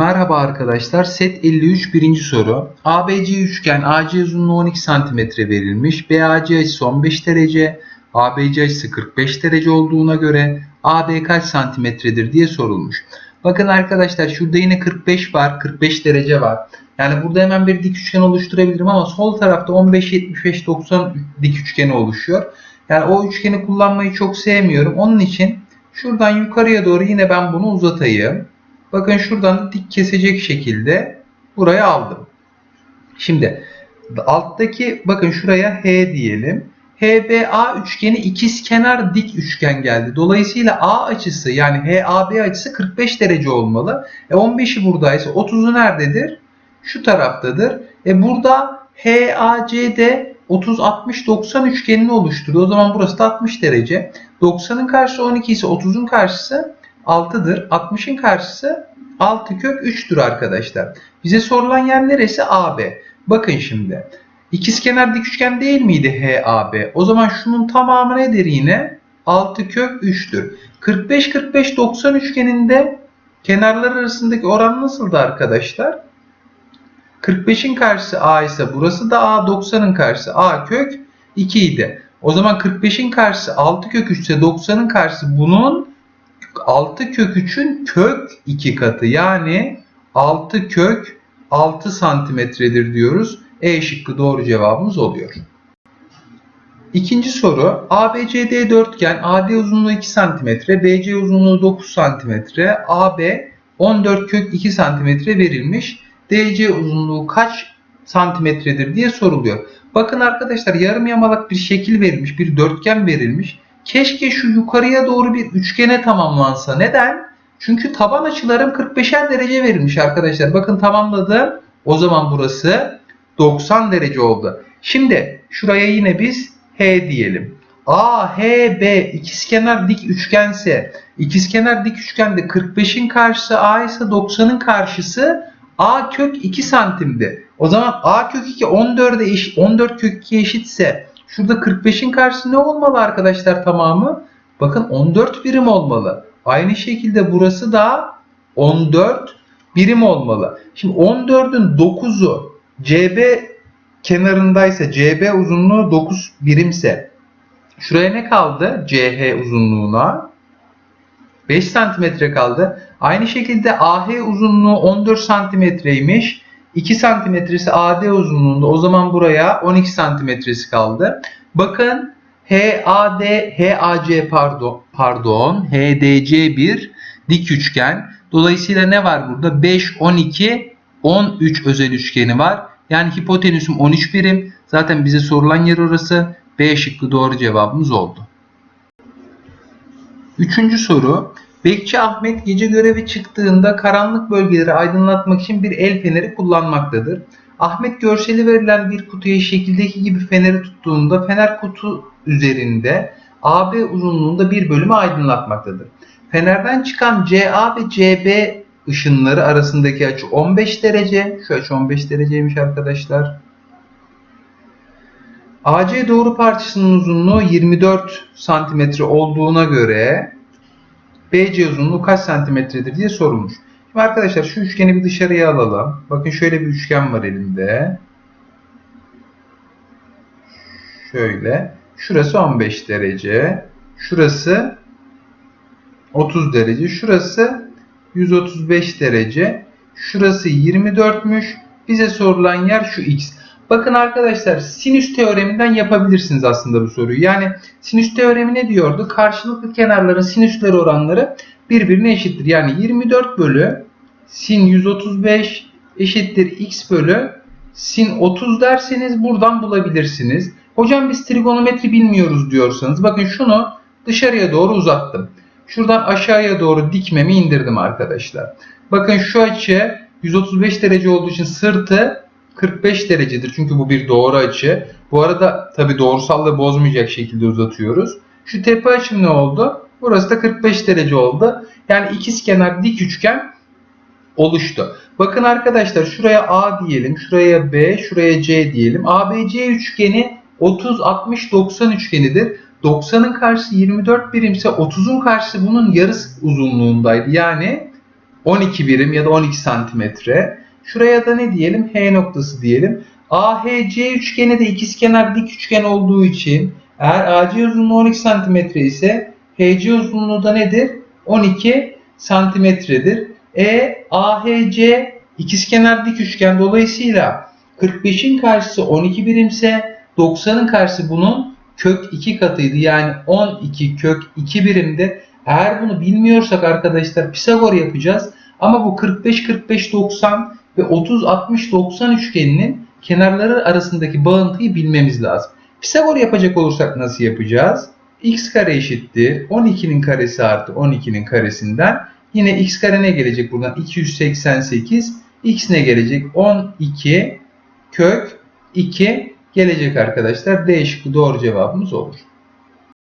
Merhaba arkadaşlar. Set 53 birinci soru. ABC üçgen AC uzunluğu 12 cm verilmiş. BAC açısı 15 derece. ABC açısı 45 derece olduğuna göre AB kaç santimetredir diye sorulmuş. Bakın arkadaşlar şurada yine 45 var. 45 derece var. Yani burada hemen bir dik üçgen oluşturabilirim ama sol tarafta 15, 75, 90 dik üçgeni oluşuyor. Yani o üçgeni kullanmayı çok sevmiyorum. Onun için şuradan yukarıya doğru yine ben bunu uzatayım. Bakın şuradan dik kesecek şekilde buraya aldım. Şimdi alttaki bakın şuraya H diyelim. HBA üçgeni ikizkenar dik üçgen geldi. Dolayısıyla A açısı yani HAB açısı 45 derece olmalı. E 15'i buradaysa 30'u nerededir? Şu taraftadır. E burada HAC'de 30 60 90 üçgenini oluşturuyor. O zaman burası da 60 derece. 90'ın karşısı 12 ise 30'un karşısı 6'dır. 60'ın karşısı 6 kök 3'tür arkadaşlar. Bize sorulan yer neresi? AB. Bakın şimdi. İkizkenar dik üçgen değil miydi HAB? O zaman şunun tamamı nedir yine? 6 kök 3'tür. 45 45 90 üçgeninde kenarlar arasındaki oran nasıldı arkadaşlar? 45'in karşısı A ise burası da A, 90'ın karşısı A kök 2 idi. O zaman 45'in karşısı 6 kök 3 ise 90'ın karşısı bunun 6 kök 3'ün kök 2 katı. Yani 6 kök 6 santimetredir diyoruz. E şıkkı doğru cevabımız oluyor. İkinci soru. ABCD dörtgen AD uzunluğu 2 cm, BC uzunluğu 9 cm, AB 14 kök 2 cm verilmiş. DC uzunluğu kaç santimetredir diye soruluyor. Bakın arkadaşlar yarım yamalak bir şekil verilmiş, bir dörtgen verilmiş. Keşke şu yukarıya doğru bir üçgene tamamlansa. Neden? Çünkü taban açılarım 45'er derece verilmiş arkadaşlar. Bakın tamamladım. O zaman burası 90 derece oldu. Şimdi şuraya yine biz H diyelim. A, H, B ikizkenar dik üçgense ikizkenar dik üçgende 45'in karşısı A ise 90'ın karşısı A kök 2 santimdi. O zaman A kök 2 14'e eşit, 14 kök 2 eşitse şurada 45'in karşısı ne olmalı arkadaşlar tamamı? Bakın 14 birim olmalı. Aynı şekilde burası da 14 birim olmalı. Şimdi 14'ün 9'u CB kenarındaysa CB uzunluğu 9 birimse şuraya ne kaldı? CH uzunluğuna 5 santimetre kaldı. Aynı şekilde AH uzunluğu 14 santimetreymiş. 2 santimetresi AD uzunluğunda. O zaman buraya 12 santimetresi kaldı. Bakın HAD, HAC pardon, pardon, HDC bir dik üçgen. Dolayısıyla ne var burada? 5, 12, 13 özel üçgeni var. Yani hipotenüsüm 13 birim. Zaten bize sorulan yer orası. B şıkkı doğru cevabımız oldu. Üçüncü soru. Bekçi Ahmet gece görevi çıktığında karanlık bölgeleri aydınlatmak için bir el feneri kullanmaktadır. Ahmet görseli verilen bir kutuya şekildeki gibi feneri tuttuğunda fener kutu üzerinde AB uzunluğunda bir bölümü aydınlatmaktadır. Fenerden çıkan CA ve CB ışınları arasındaki açı 15 derece. Şu açı 15 dereceymiş arkadaşlar. AC doğru parçasının uzunluğu 24 santimetre olduğuna göre BC uzunluğu kaç santimetredir diye sorulmuş. Şimdi arkadaşlar şu üçgeni bir dışarıya alalım. Bakın şöyle bir üçgen var elimde. Şöyle. Şurası 15 derece. Şurası 30 derece. Şurası 135 derece. Şurası 24'müş. Bize sorulan yer şu x. Bakın arkadaşlar sinüs teoreminden yapabilirsiniz aslında bu soruyu. Yani sinüs teoremi ne diyordu? Karşılıklı kenarların sinüsleri oranları birbirine eşittir. Yani 24 bölü sin 135 eşittir x bölü sin 30 derseniz buradan bulabilirsiniz. Hocam biz trigonometri bilmiyoruz diyorsanız bakın şunu dışarıya doğru uzattım. Şuradan aşağıya doğru dikmemi indirdim arkadaşlar. Bakın şu açı 135 derece olduğu için sırtı 45 derecedir. Çünkü bu bir doğru açı. Bu arada tabi doğrusallığı bozmayacak şekilde uzatıyoruz. Şu tepe açım ne oldu? Burası da 45 derece oldu. Yani ikizkenar dik üçgen oluştu. Bakın arkadaşlar şuraya A diyelim, şuraya B, şuraya C diyelim. ABC üçgeni 30 60 90 üçgenidir. 90'ın karşısı 24 birimse 30'un karşısı bunun yarısı uzunluğundaydı. Yani 12 birim ya da 12 santimetre. Şuraya da ne diyelim? H noktası diyelim. AHC üçgeni de ikizkenar dik üçgen olduğu için eğer AC uzunluğu 12 santimetre ise HC uzunluğu da nedir? 12 santimetredir. E AHC ikizkenar dik üçgen dolayısıyla 45'in karşısı 12 birimse 90'ın karşısı bunun kök 2 katıydı. Yani 12 kök 2 birimde. Eğer bunu bilmiyorsak arkadaşlar Pisagor yapacağız. Ama bu 45 45 90 ve 30 60 90 üçgeninin kenarları arasındaki bağıntıyı bilmemiz lazım. Pisagor yapacak olursak nasıl yapacağız? x kare eşittir 12'nin karesi artı 12'nin karesinden yine x kare ne gelecek buradan 288 x ne gelecek 12 kök 2 gelecek arkadaşlar. D şıkkı doğru cevabımız olur.